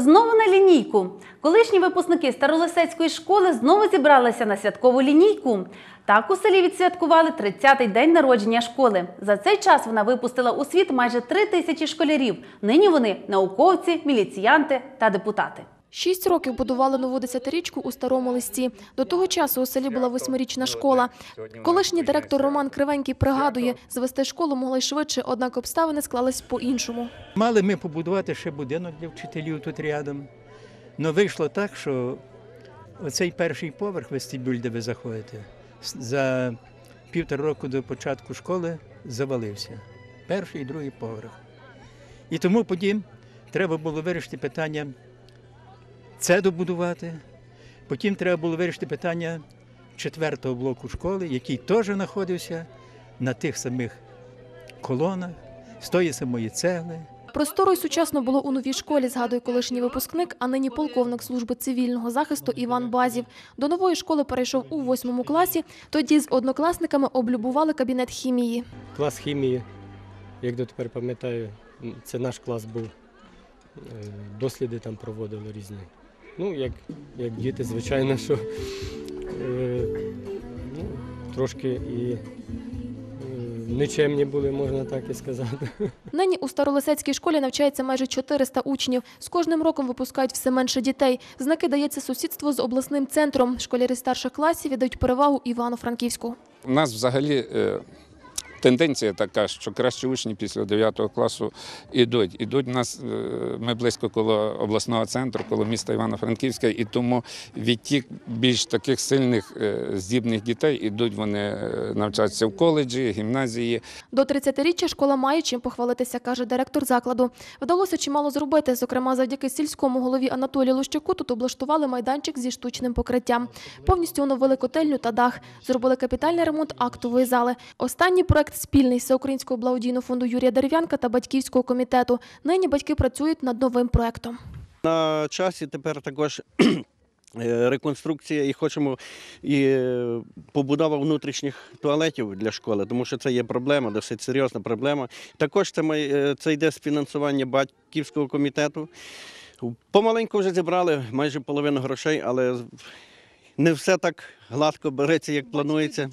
Знову на лінійку. Колишні випускники Старолисецької школи знову зібралися на святкову лінійку. Так у селі відсвяткували 30-й день народження школи. За цей час вона випустила у світ майже три тисячі школярів. Нині вони науковці, міліціянти та депутати. Шість років будували нову десятирічку у старому листі. До того часу у селі була восьмирічна школа. Колишній директор Роман Кривенький пригадує, звести школу могли швидше, однак обставини склались по-іншому. Мали ми побудувати ще будинок для вчителів тут рядом. Але вийшло так, що оцей перший поверх вестибюль, де ви заходите, за півтора року до початку школи завалився. Перший і другий поверх. І тому потім треба було вирішити питання це добудувати. Потім треба було вирішити питання четвертого блоку школи, який теж знаходився на тих самих колонах, з тої самої цегли. Просторо й сучасно було у новій школі, згадує колишній випускник, а нині полковник служби цивільного захисту Іван Базів. До нової школи перейшов у восьмому класі. Тоді з однокласниками облюбували кабінет хімії. Клас хімії, як дотепер пам'ятаю, це наш клас був. Е, Досліди там проводили різні. Ну, як, як діти, звичайно, що е, ну, трошки і е, нечемні були, можна так і сказати. Нині у Старолисецькій школі навчається майже 400 учнів. З кожним роком випускають все менше дітей. Знаки дається сусідство з обласним центром. Школярі старших класів віддають перевагу Івано-Франківську. У нас взагалі е, тенденція така, що кращі учні після 9 класу йдуть. Ідуть у нас, е, ми близько коло обласного центру, коло міста Івано-Франківська, і тому відтік більш таких сильних е, здібних дітей ідуть вони е, навчатися в коледжі, гімназії. До 30-річчя школа має чим похвалитися, каже директор закладу. Вдалося чимало зробити. Зокрема, завдяки сільському голові Анатолію Лущаку тут облаштували майданчик зі штучним покриттям. Повністю оновили котельню та дах. Зробили капітальний ремонт актової зали. Останній проект спільний Всеукраїнського благодійного фонду Юрія Дерев'янка та батьківського комітету. Нині батьки працюють над новим проектом. На часі тепер також е, реконструкція і хочемо і е, побудова внутрішніх туалетів для школи, тому що це є проблема, досить серйозна проблема. Також це, май- е, це йде з фінансування батьківського комітету. Помаленьку вже зібрали майже половину грошей, але не все так гладко береться, як планується.